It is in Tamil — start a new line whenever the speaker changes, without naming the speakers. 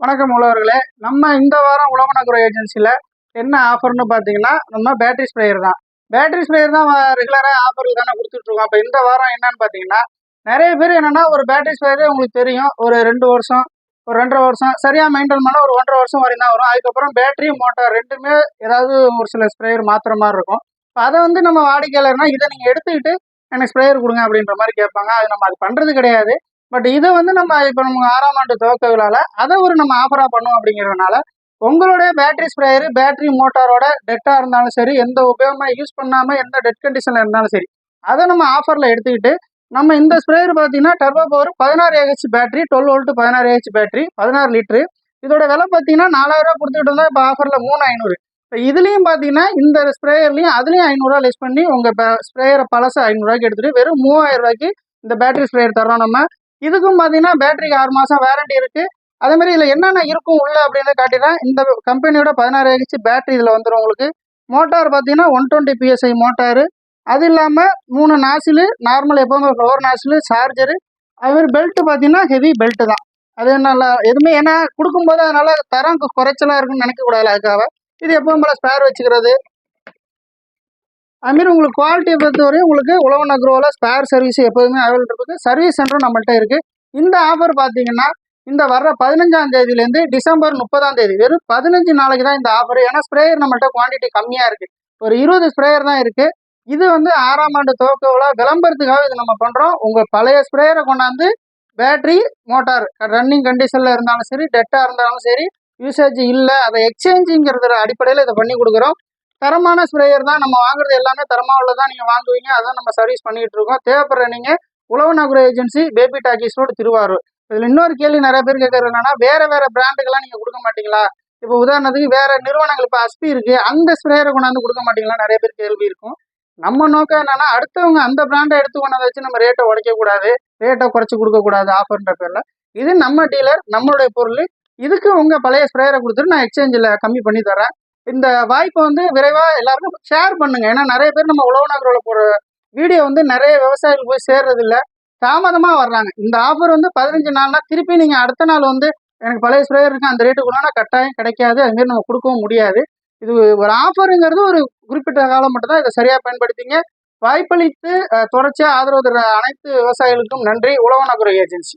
வணக்கம் உழவர்களே. நம்ம இந்த வாரம் உழவனகுர ஏஜென்சியில் என்ன ஆஃபர்னு பார்த்தீங்கன்னா நம்ம பேட்டரி ஸ்ப்ரேயர் தான். பேட்டரி ஸ்ப்ரேயர் தான் ரெகுலராக ஆஃபரில் தானே கொடுத்துட்ருக்கோம். அப்போ இந்த வாரம் என்னன்னு பார்த்தீங்கன்னா நிறைய பேர் என்னென்னா ஒரு பேட்டரி ஸ்ப்ரேயரே உங்களுக்கு தெரியும். ஒரு ரெண்டு வருஷம் ஒரு ரெண்டரை வருஷம் சரியாக மெயின்டைன் பண்ணால் ஒரு ஒன்றரை வருஷம் வரையும் தான் வரும். அதுக்கப்புறம் பேட்டரி மோட்டார் ரெண்டுமே ஏதாவது ஒரு சில ஸ்ப்ரேயர் மாத்திர மாதிரி இருக்கும். இப்போ அதை வந்து நம்ம வாடிக்கையாளர்னா இதை நீங்கள் எடுத்துக்கிட்டு எனக்கு ஸ்ப்ரேயர் கொடுங்க அப்படின்ற மாதிரி கேட்பாங்க. அது நம்ம அது பண்ணுறது கிடையாது. பட் இதை வந்து நம்ம இப்போ நம்ம ஆறாம் ஆண்டு துவக்க விழால அதை ஒரு நம்ம ஆஃபராக பண்ணுவோம் அப்படிங்கிறதுனால உங்களுடைய பேட்டரி ஸ்ப்ரேயர் பேட்டரி மோட்டாரோட டெட்டாக இருந்தாலும் சரி எந்த உபயோகமாக யூஸ் பண்ணாமல் எந்த டெட் கண்டிஷனில் இருந்தாலும் சரி அதை நம்ம ஆஃபரில் எடுத்துக்கிட்டு நம்ம இந்த ஸ்ப்ரேயர் பார்த்தீங்கன்னா டர்போ பவர் பதினாறு ஏஹெச் பேட்டரி டுவெல் வோல்ட்டு பதினாறு ஏஹெச் பேட்டரி பதினாறு லிட்டரு இதோட விலை பார்த்தீங்கன்னா நாலாயிரரூவா கொடுத்துட்டு இருந்தால் இப்போ ஆஃபரில் மூணு ஐநூறு. இப்போ இதுலேயும் பார்த்தீங்கன்னா இந்த ஸ்ப்ரேயர்லையும் அதுலேயும் ஐநூறுரூவா லெஸ் பண்ணி உங்கள் ஸ்ப்ரேயரை பழசை ஐநூறுரூவாய்க்கு எடுத்துகிட்டு வெறும் மூவாயிரம் ரூபாய்க்கு இந்த பேட்டரி ஸ்ப்ரேயர் தரோம் நம்ம. இதுக்கும் பார்த்தீங்கன்னா பேட்டரிக்கு ஆறு மாதம் வேரண்டி இருக்கு. அதே மாதிரி இதில் என்னென்ன இருக்கும் உள்ள அப்படின்னு காட்டினா இந்த கம்பெனியோட பதினாறு ஹெச் பேட்டரி இதில் வந்துடும் உங்களுக்கு. மோட்டார் பார்த்தீங்கன்னா ஒன் டுவெண்ட்டி பிஎஸ்ஐ மோட்டாரு அது இல்லாமல் மூணு நாசிலு நார்மல் எப்போவுமே லோவர் நாசிலு சார்ஜரு அதுமாதிரி பெல்ட்டு பார்த்தீங்கன்னா ஹெவி பெல்ட்டு தான். அது நல்லா எதுவுமே ஏன்னா கொடுக்கும்போது அதனால தரம் குறைச்சலாக இருக்குன்னு நினைக்கக்கூடாது அதுக்காக. இது எப்பவும் போல ஸ்பேர் வச்சுக்கிறது. அதுமாரி உங்களுக்கு குவாலிட்டியை பொறுத்தவரையும் உங்களுக்கு உழவன் அக்ரோவில் ஸ்பேர் சர்வீஸ் எப்போதுமே அவைலபிள் இருக்குது சர்வீஸ் சென்டரும் நம்மள்கிட்ட இருக்குது இந்த ஆஃபர் பார்த்தீங்கன்னா இந்த வர்ற பதினஞ்சாம் தேதியிலேருந்து டிசம்பர் முப்பதாம் தேதி வெறும் பதினஞ்சு நாளைக்கு தான் இந்த ஆஃபர் ஏன்னா ஸ்ப்ரேயர் நம்மள்ட்ட குவான்டிட்டி கம்மியாக இருக்குது ஒரு இருபது ஸ்ப்ரேயர் தான் இருக்குது இது வந்து ஆறாம் ஆண்டு துவக்க விழா. விளம்பரத்துக்காக இது நம்ம பண்ணுறோம் உங்கள் பழைய ஸ்ப்ரேயரை கொண்டாந்து பேட்டரி மோட்டார் ரன்னிங் கண்டிஷனில் இருந்தாலும் சரி டெட்டாக இருந்தாலும் சரி யூசேஜ் இல்லை அதை எக்ஸ்சேஞ்சுங்கிறத அடிப்படையில் இதை பண்ணி கொடுக்குறோம். தரமான ஸ்ப்ரேயர் தான். நம்ம வாங்குறது எல்லாமே தரமாக உள்ளதான் நீங்கள் வாங்குவீங்க. அதான் நம்ம சர்வீஸ் பண்ணிகிட்டு இருக்கோம் தேவைப்படுற நீங்கள் உழவு நகர agency baby talkies road Thiruvarur. இதில் இன்னொரு கேள்வி நிறைய பேர் கேட்கறது என்னன்னா வேற வேற பிராண்டுகள்லாம் நீங்கள் கொடுக்க மாட்டீங்களா? இப்போ உதாரணத்துக்கு வேற நிறுவனங்கள் இப்போ அஸ்பி இருக்கு. அந்த ஸ்ப்ரேயரை கொண்டாந்து கொடுக்க மாட்டீங்களா? நிறைய பேர் கேள்வி இருக்கும். நம்ம நோக்கம் என்னன்னா அடுத்தவங்க அந்த பிராண்டை எடுத்து கொண்டதை வச்சு நம்ம ரேட்டை உடைக்க கூடாது. ரேட்டை குறைச்சி கொடுக்க கூடாது ஆஃபர்ன்ற பேர்ல. இது நம்ம டீலர் நம்மளுடைய பொருள். இதுக்கு உங்க பழைய ஸ்ப்ரேயரை கொடுத்துட்டு நான் எக்ஸ்சேஞ்சில் கம்மி பண்ணி தரேன் இந்த வாய்ப்பை வந்து விரைவாக எல்லாருக்கும் ஷேர் பண்ணுங்க. ஏன்னா நிறைய பேர் நம்ம உழவு நகரில் போகிற வீடியோ வந்து நிறைய விவசாயிகள் போய் சேர்றது தாமதமாக வர்றாங்க. இந்த ஆஃபர் வந்து பதினஞ்சு நாள்னா திருப்பி நீங்கள் அடுத்த நாள் வந்து எனக்கு பழைய ஸ்ப்ரேயர் இருக்கு அந்த ரேட்டு கூட கட்டாயம் கிடைக்காது. அதுமாரி நம்ம கொடுக்கவும் முடியாது. இது ஒரு ஆஃபருங்கிறது ஒரு குறிப்பிட்ட காலம் மட்டும்தான் இதை சரியாக பயன்படுத்திங்க. வாய்ப்பளித்து தொடர்ச்சியாக ஆதரவு தர அனைத்து விவசாயிகளுக்கும் நன்றி. உழவு நகர ஏஜென்சி